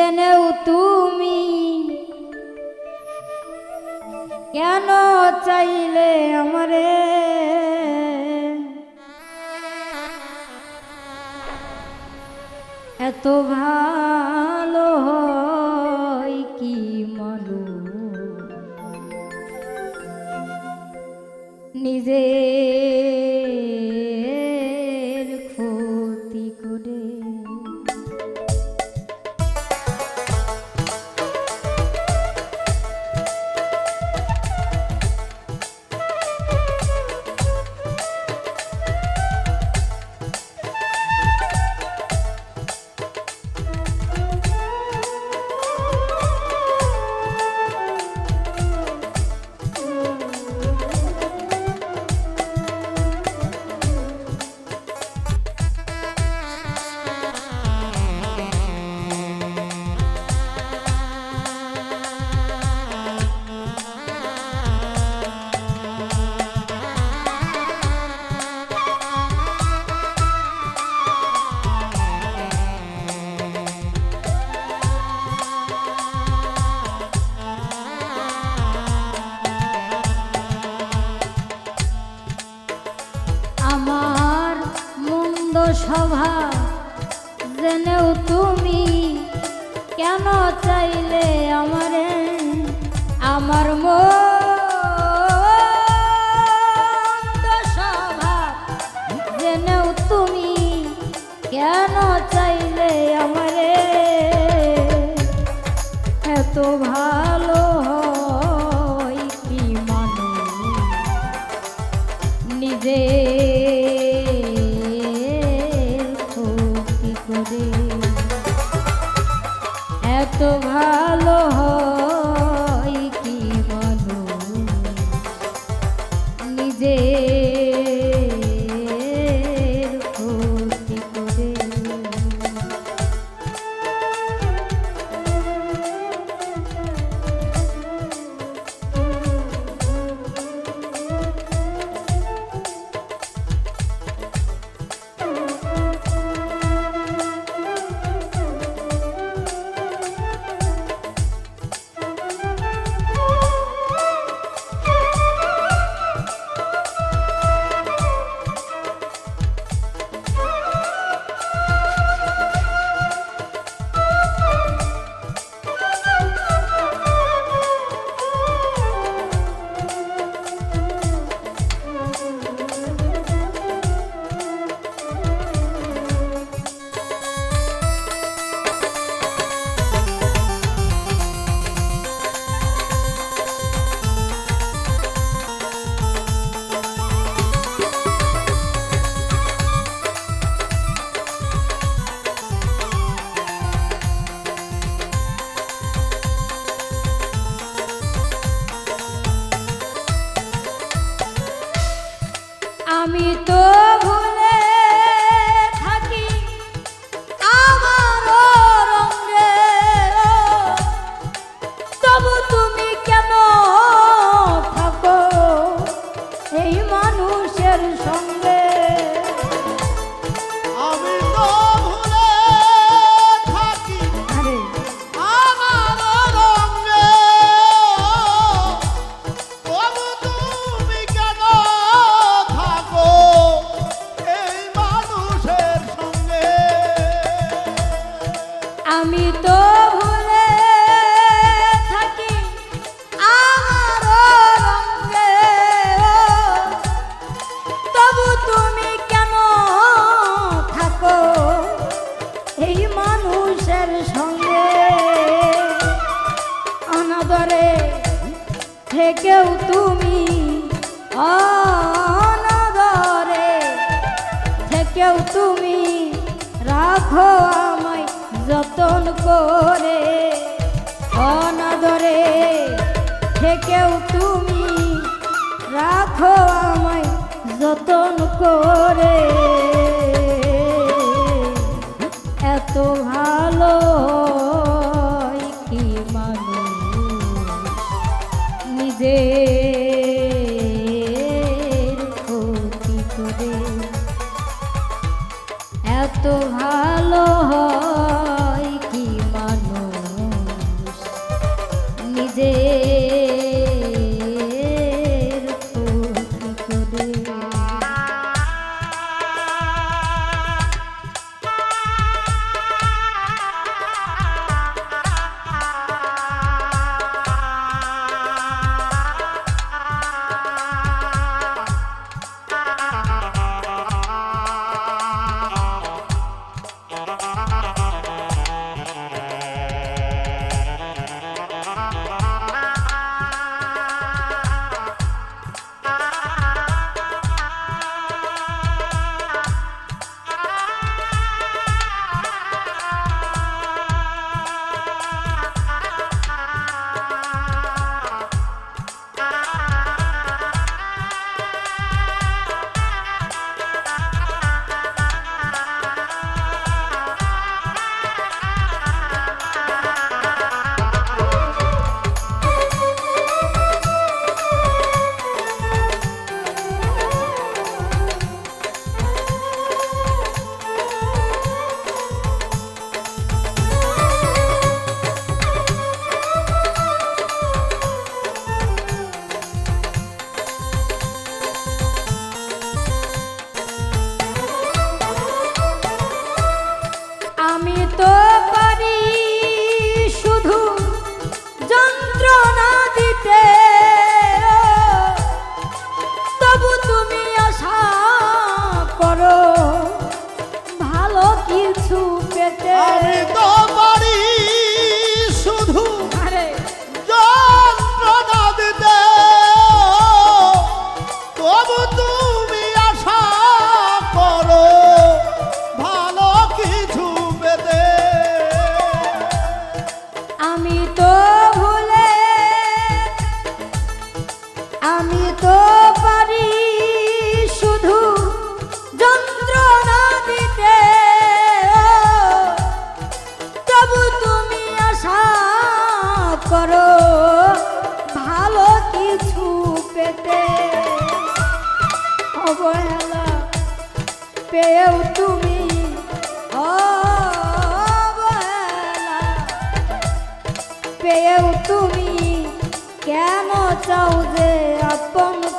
জেনেও তুমি কেন চাইলে আমারে? এত ভালো কি মানু নিজের স্বভাব জেনেও তুমি কেন চাইলে আমারে? আমার স্বভাব। জেনেও তুমি কেন চাইলে আমারে? এত ভালো হয় কি মানুষ? নিজে আমায় যতন করে অনাদরে থেকেও তুমি রাখো আমায় যতন করে। এত ভালো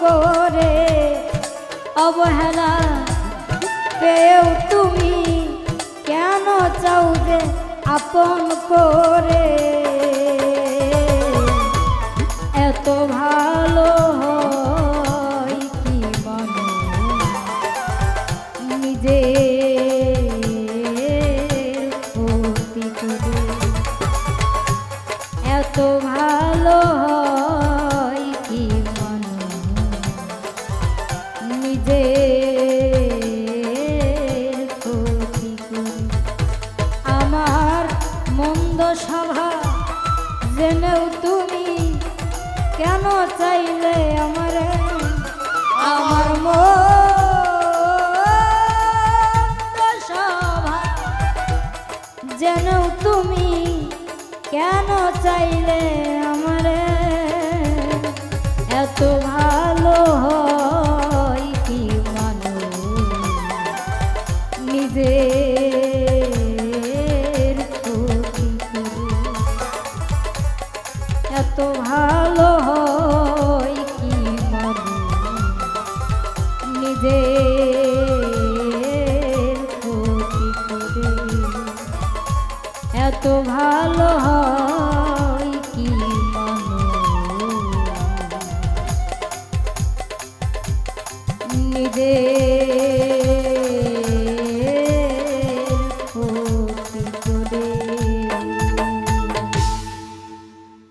করে অবহেলা। পেয়েও তুমি কেন চাও আপন করে? এত ভালো হয় কি মানুষ? নিজের ক্ষতি এত ভালো হয় কি মানুষ? নিজের ক্ষতি করে এত ভালো হয় ser.